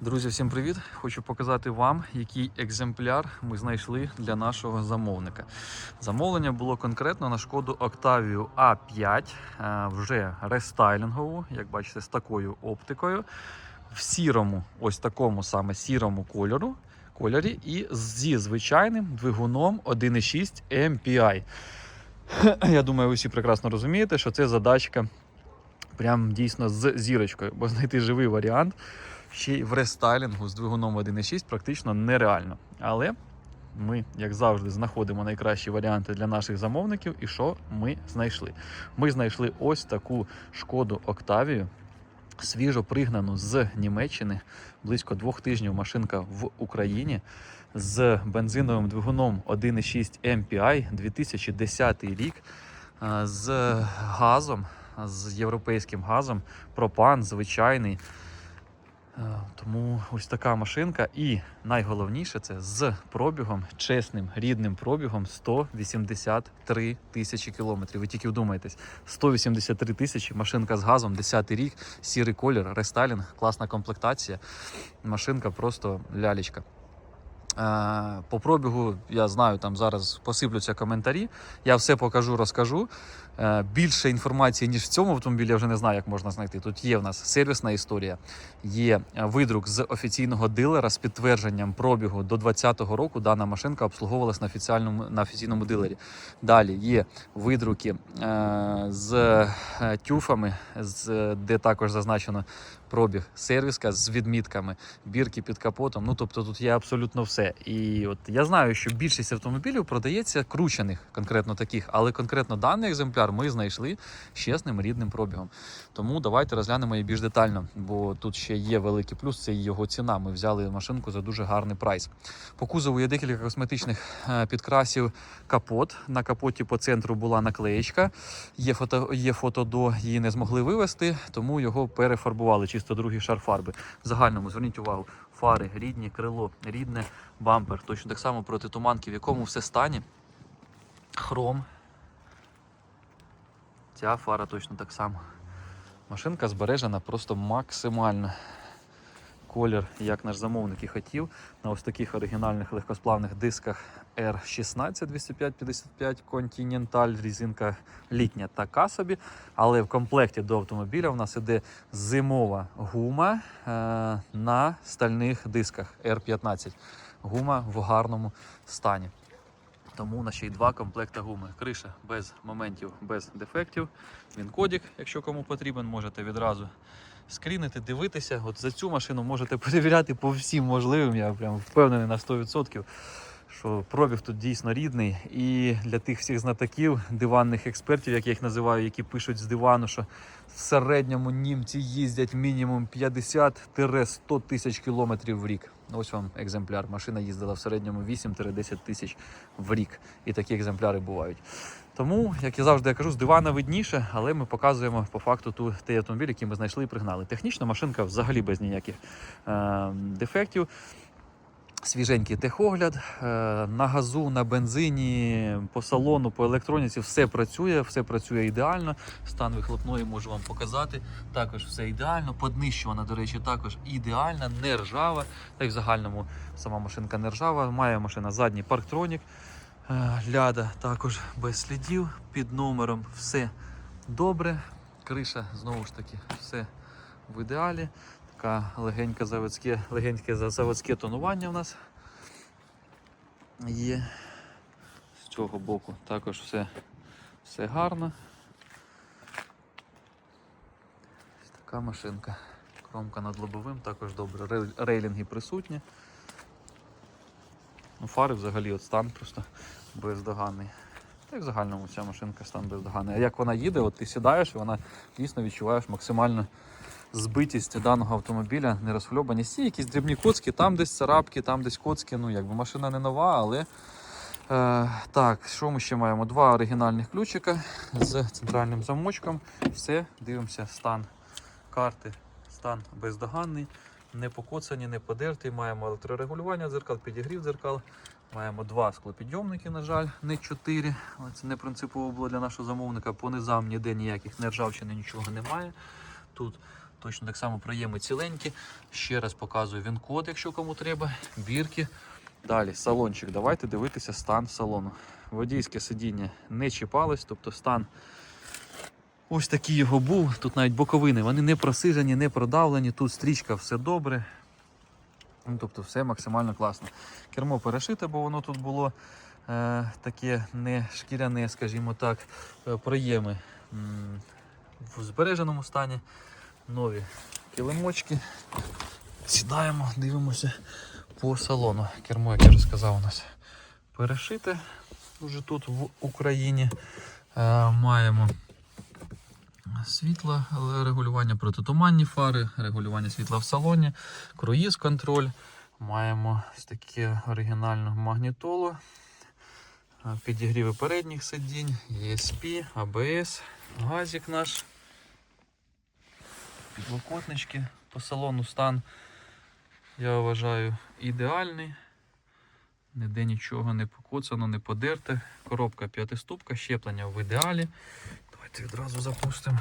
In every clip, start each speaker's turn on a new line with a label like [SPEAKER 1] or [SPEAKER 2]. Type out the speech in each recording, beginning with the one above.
[SPEAKER 1] Друзі, всім привіт! Хочу показати вам, який екземпляр ми знайшли для нашого замовника. Замовлення було конкретно на шкоду Octavia A5, е, вже рестайлінгову, як бачите, з такою оптикою, в сірому, ось такому саме сірому кольору. Кольорі і зі звичайним двигуном 1.6 MPI. Я думаю, ви всі прекрасно розумієте, що це задачка прям дійсно з зірочкою, бо знайти живий варіант ще й в рестайлінгу з двигуном 1.6 практично нереально. Але ми, як завжди, знаходимо найкращі варіанти для наших замовників. І що ми знайшли? Ми знайшли ось таку шкоду Октавію, свіжо пригнану з Німеччини. Близько двох тижнів машинка в Україні з бензиновим двигуном 1.6 MPI 2010 рік, з газом, з європейським газом, пропан звичайний. Е, Тому ось така машинка. І найголовніше це з пробігом, чесним, рідним пробігом 183 тисячі кілометрів. Ви тільки вдумайтесь, 183 тисячі, машинка з газом, 10-й рік, сірий колір, рестайлінг, класна комплектація. Машинка просто лялечка. Е, По пробігу я знаю, там зараз посиплються коментарі. Я все покажу, розкажу. Е, Більше інформації, ніж в цьому автомобілі, я вже не знаю, як можна знайти. Тут є в нас сервісна історія, є видрук з офіційного дилера з підтвердженням пробігу до 2020 року. Дана машинка обслуговувалась на офіційному, на офіційному дилері. Далі є видруки е, з тюфами, де також зазначено пробіг, сервіска з відмітками, бірки під капотом. Ну тобто тут є абсолютно все. І от я знаю, що більшість автомобілів продається кручених, конкретно таких, але конкретно даний екземпляр ми знайшли з чесним рідним пробігом. Тому давайте розглянемо її більш детально, бо тут ще є великий плюс, це його ціна. Ми взяли машинку за дуже гарний прайс. По кузову є декілька косметичних е, підкрасів. Капот. На капоті по центру була наклеєчка. Є фото, є фото до її не змогли вивести, тому його перефарбували чисто другий шар фарби. В загальному зверніть увагу, фари рідні, крило рідне, бампер. Точно так само проти туманки, в якому все стані. Хром. Ця фара точно так само. Машинка збережена просто максимально. Колір, як наш замовник і хотів, на ось таких оригінальних легкосплавних дисках R16 205-55 Continental, резинка літня така собі. Але в комплекті до автомобіля в нас іде зимова гума е, на стальних дисках R15. Гума в гарному стані. Тому у нас ще й два комплекти гуми. Криша без моментів, без дефектів. Він кодік, якщо кому потрібен, можете відразу скрінити, дивитися. От за цю машину можете перевіряти по всім можливим. Я прям впевнений на 100%, що пробіг тут дійсно рідний. І для тих всіх знатоків, диванних експертів, як я їх називаю, які пишуть з дивану, що в середньому німці їздять мінімум 50-100 тисяч кілометрів в рік. Ось вам екземпляр. Машина їздила в середньому 8-10 тисяч в рік. І такі екземпляри бувають. Тому, як я завжди я кажу, з дивана видніше, але ми показуємо по факту ту, той автомобіль, який ми знайшли і пригнали. Технічна машинка взагалі без ніяких е, дефектів. Свіженький техогляд, е, на газу, на бензині, по салону, по електроніці все працює, все працює ідеально. Стан вихлопної можу вам показати. Також все ідеально. Поднищувана, до речі, також ідеальна, не ржава. Та й в загальному сама машинка не ржава. Має машина задній парктронік. Е, Ляда також без слідів. Під номером все добре. Криша знову ж таки все в ідеалі. Така легеньке заводське, легеньке заводське тонування в нас є. З цього боку також все, все гарно. Ось така машинка. Кромка над лобовим також добре. Рей- Рейлінги присутні. Ну, фари взагалі от стан просто бездоганний. Та й в загальному ця машинка стан бездоганний. А як вона їде, от ти сідаєш і вона дійсно відчуваєш максимально збитість даного автомобіля, не розфльобаність. Є якісь дрібні коцки, там десь царапки, там десь коцки. Ну, якби машина не нова, але. Е, так, що ми ще маємо? Два оригінальних ключика з центральним замочком. Все, дивимося, стан карти, стан бездоганний, не покоцані, не подерті. Маємо електрорегулювання дзеркал, підігрів дзеркал. Маємо два склопідйомники, на жаль, не чотири. Але Це не принципово було для нашого замовника. По низам ніде ніяких нержавчини, нічого немає. Тут Точно так само проєми ціленькі. Ще раз показую він код, якщо кому треба. Бірки. Далі салончик. Давайте дивитися стан салону. Водійське сидіння не чіпалось, тобто стан ось такий його був. Тут навіть боковини, вони не просижені, не продавлені. Тут стрічка, все добре. Ну, тобто все максимально класно. Кермо перешите, бо воно тут було е, таке не шкіряне, скажімо так, е, проєми в збереженому стані. Нові килимочки. Сідаємо, дивимося по салону. Кермо, як я вже сказав, у нас перешите вже тут в Україні. Е, маємо світла, регулювання протитуманні фари, регулювання світла в салоні, круїз контроль. Маємо таке оригінальну магнітолу, підігріви передніх сидінь, ESP, ABS, газик наш, підлокотнички по салону стан, я вважаю, ідеальний. Ніде нічого не покоцано, не подерте. Коробка п'ятиступка, щеплення в ідеалі. Давайте відразу запустимо.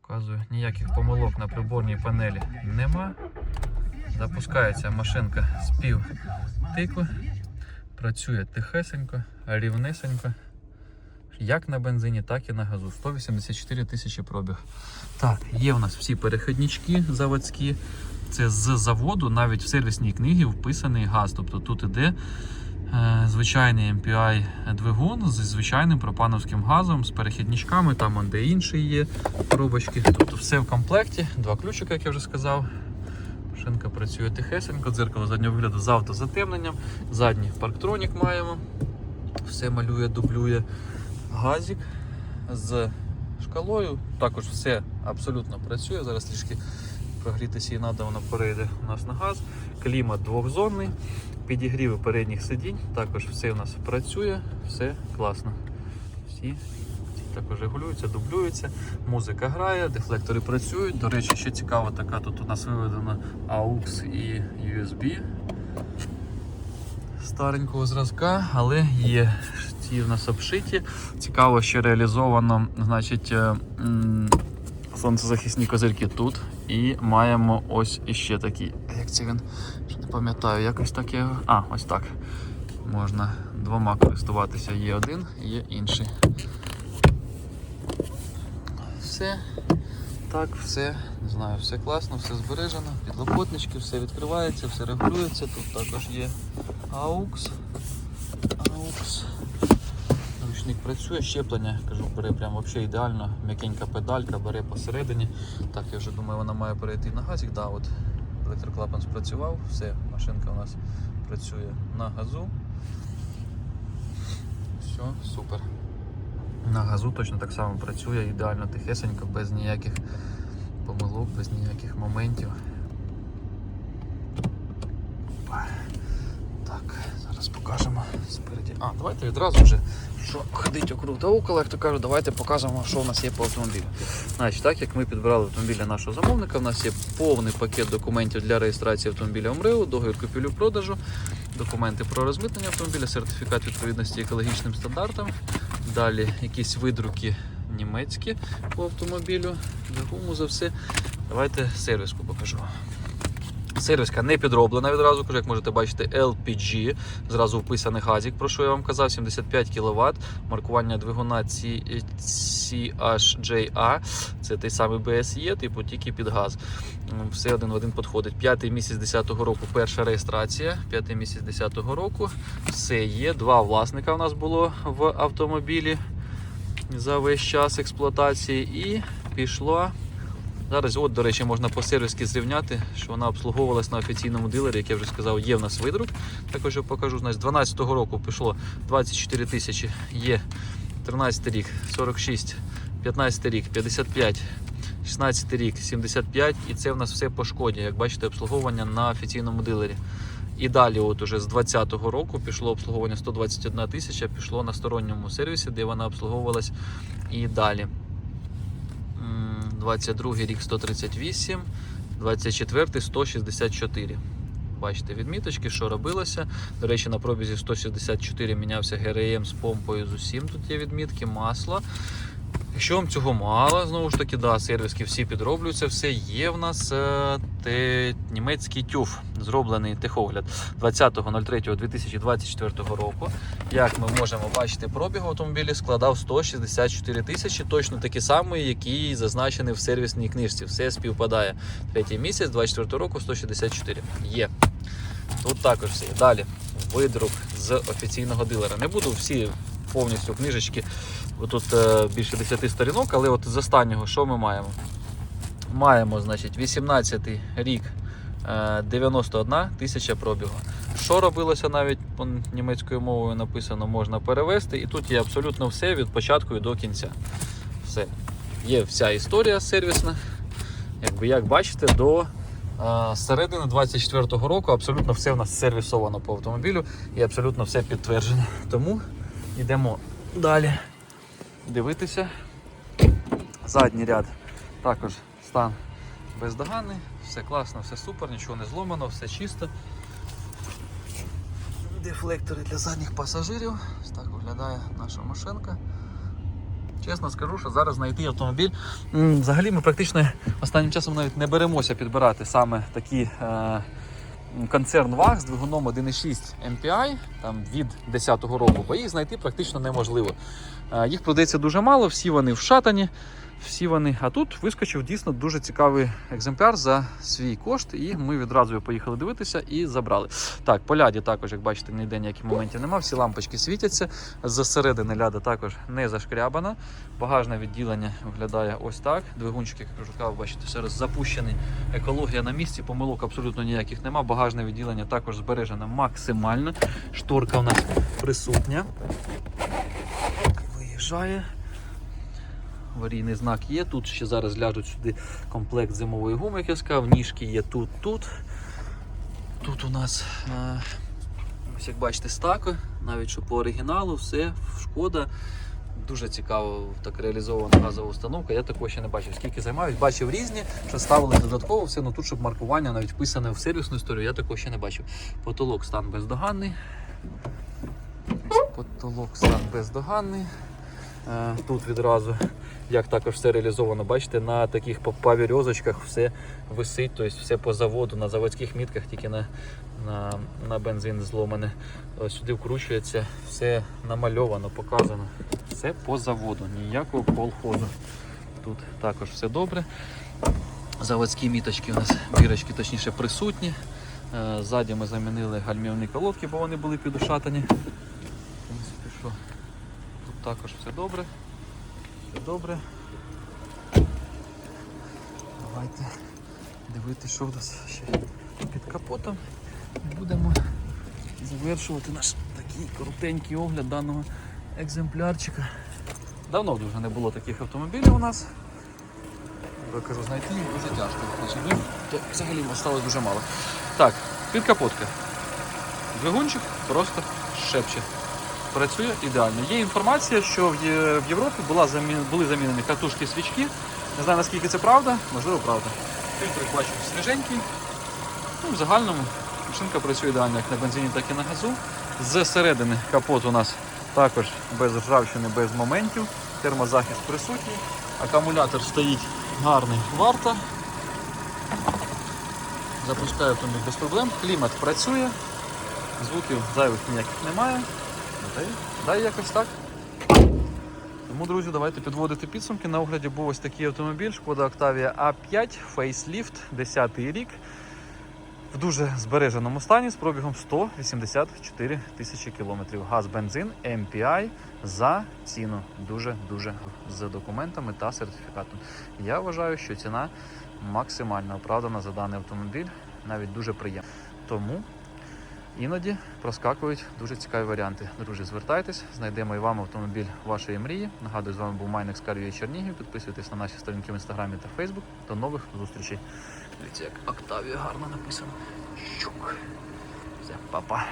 [SPEAKER 1] Показую, ніяких помилок на приборній панелі нема. Запускається машинка з пів тику. Працює тихесенько, рівнесенько. Як на бензині, так і на газу. 184 тисячі пробіг. Так, є у нас всі перехіднички заводські. Це з заводу, навіть в сервісній книгі вписаний газ. Тобто тут іде звичайний MPI двигун зі звичайним пропановським газом, з перехідничками, там де інші є коробочки. Тобто все в комплекті, два ключика, як я вже сказав. Машинка працює тихесенько, дзеркало заднього вигляду з автозатемненням, задній парктронік маємо, все малює, дублює. Газик з шкалою, також все абсолютно працює. Зараз трішки прогрітися і треба, воно перейде у нас на газ. Клімат двохзонний, підігріви передніх сидінь, також все у нас працює, все класно. Всі також регулюються, дублюються, музика грає, дефлектори працюють. До речі, ще цікаво, така тут у нас виведена AUX і USB старенького зразка, але є ці в нас обшиті. Цікаво, що реалізовано, значить, е, сонцезахисні козирки тут. І маємо ось іще такі. Як це він? Пам'ятаю, якось так я. А, ось так. Можна двома користуватися. Є один, є інший. Все. Так, все, не знаю, все класно, все збережено, підлокотнички, все відкривається, все регулюється. Тут також є AUX. AUX. Ручник працює, щеплення, кажу, бере прям взагалі ідеально, м'якенька педалька, бере посередині. Так, я вже думаю, вона має перейти на газик. Да, от електроклапан спрацював, все, машинка у нас працює на газу. Все, супер. На газу точно так само працює, ідеально тихесенько, без ніяких помилок, без ніяких моментів. Так, зараз покажемо спереді. А, давайте відразу вже, що ходить округ та около, як то кажуть, давайте покажемо, що у нас є по автомобілю. Значить, так як ми підбирали автомобіль для нашого замовника, у нас є повний пакет документів для реєстрації автомобіля МРЕО, договір купівлю-продажу, документи про розмитнення автомобіля, сертифікат відповідності екологічним стандартам. Далі якісь видруки німецькі по автомобілю, гуму, за все. Давайте сервіску покажу. Сервіска не підроблена відразу, як можете бачити, LPG, зразу вписаний газик, про що я вам казав, 75 кВт, маркування двигуна CHJA, це той самий BSE, типу тільки під газ. Все один в один підходить. П'ятий місяць 10-го року перша реєстрація, п'ятий місяць 10-го року, все є. Два власника у нас було в автомобілі за весь час експлуатації і пішло Зараз, от, до речі, можна по сервіски зрівняти, що вона обслуговувалась на офіційному дилері, як я вже сказав, є в нас видрук. Також я покажу. Значить, 12-го року пішло 24 тисячі, є 13 рік 46, 15 рік 55, 16 рік 75, і це в нас все по шкоді. Як бачите, обслуговування на офіційному дилері. І далі, от уже з 20-го року пішло обслуговування 121 тисяча, пішло на сторонньому сервісі, де вона обслуговувалась і далі. М, 22 рік 138, 24 164. Бачите відміточки, що робилося. До речі, на пробізі 164 мінявся ГРМ з помпою з усім. Тут є відмітки, масло. Якщо вам цього мало, знову ж таки, да, сервіски всі підроблюються, все є в нас е, те, німецький тюф, зроблений техогляд 20.03.2024 року. Як ми можемо бачити, пробіг автомобіля складав 164 тисячі, точно такий самий, який зазначений в сервісній книжці. Все співпадає. Третій місяць 24 року 164. Є. Тут також все. Далі видрук з офіційного дилера. Не буду всі повністю книжечки. Тут е, більше 10 сторінок, але от з останнього що ми маємо? Маємо, значить, 18 рік, е, 91 тисяча пробігу. Що робилося навіть німецькою мовою написано, можна перевести. І тут є абсолютно все від початку і до кінця. Все. Є вся історія сервісна. Якби як бачите, до е, середини 24-го року абсолютно все в нас сервісовано по автомобілю і абсолютно все підтверджено. Тому йдемо далі дивитися. Задній ряд також стан бездоганний, все класно, все супер, нічого не зломано, все чисто. Дефлектори для задніх пасажирів. Ось так виглядає наша машинка. Чесно скажу, що зараз знайти автомобіль. Взагалі ми практично останнім часом навіть не беремося підбирати саме такі е, концерн ВАГ з двигуном 1.6 MPI там, від 10-го року, бо їх знайти практично неможливо. Е, Їх продається дуже мало, всі вони вшатані, всі вони. А тут вискочив дійсно дуже цікавий екземпляр за свій кошт, і ми відразу поїхали дивитися і забрали. Так, по ляді також, як бачите, ніде ніяких моментів немає, всі лампочки світяться. Зсередини ляда також не зашкрябана. Багажне відділення виглядає ось так. Двигунчик, як кажу, бачите, зараз запущений. Екологія на місці, помилок абсолютно ніяких нема. Багажне відділення також збережено максимально. Шторка у нас присутня. Виїжджає. Аварійний знак є. Тут ще зараз ляжуть сюди комплект зимової гуми, як я сказав. Ніжки є тут, тут. Тут у нас, е, ось як бачите, стако, навіть що по оригіналу, все, шкода. Дуже цікаво так реалізована газова установка. Я такого ще не бачив, скільки займають. Бачив різні, що ставили додатково все, ну тут, щоб маркування навіть вписане в сервісну історію, я такого ще не бачив. Потолок стан бездоганний. Потолок стан бездоганний. Е, Тут відразу, як також все реалізовано, бачите, на таких па- павірьозочках все висить, тобто все по заводу, на заводських мітках, тільки на, на, на бензин зломане. Сюди вкручується, все намальовано, показано. Все по заводу, ніякого колхозу. Тут також все добре. Заводські міточки у нас, бірочки точніше присутні. Е, Ззаді ми замінили гальмівні колодки, бо вони були підушатані. В принципі, що тут також все добре. Все добре. Давайте дивитися, що в нас ще під капотом. Будемо завершувати наш такий коротенький огляд даного екземплярчика. Давно вже не було таких автомобілів у нас. Я кажу, знайти їх дуже тяжко. Ну, то взагалі осталось дуже мало. Так, підкапотка. Двигунчик просто шепче. Працює ідеально. Є інформація, що в Європі була замі- були замінені катушки свічки. Не знаю наскільки це правда, можливо, правда. Фільтр бачу свіженький. Ну, в загальному машинка працює ідеально як на бензині, так і на газу. З середини капот у нас також без ржавчини, без моментів. Термозахист присутній. Акумулятор стоїть гарний варта. Запускаю автомобіль без проблем. Клімат працює, звуків зайвих ніяких немає. Дай, якось так. Тому, друзі, давайте підводити підсумки. На огляді був ось такий автомобіль Шкода Octavia A5 Facelift, 10 рік. В дуже збереженому стані з пробігом 184 тисячі кілометрів. Газ, бензин, MPI за ціну. Дуже-дуже з документами та сертифікатом. Я вважаю, що ціна максимально оправдана за даний автомобіль, навіть дуже приємна. Тому іноді проскакують дуже цікаві варіанти. Друзі, звертайтесь, знайдемо і вам автомобіль вашої мрії. Нагадую, з вами був Майнекс Карвій Чернігів. Підписуйтесь на наші сторінки в інстаграмі та Фейсбук. До нових зустрічей. Дивіться, як Октавія гарно написано. Щук. Все, па-па.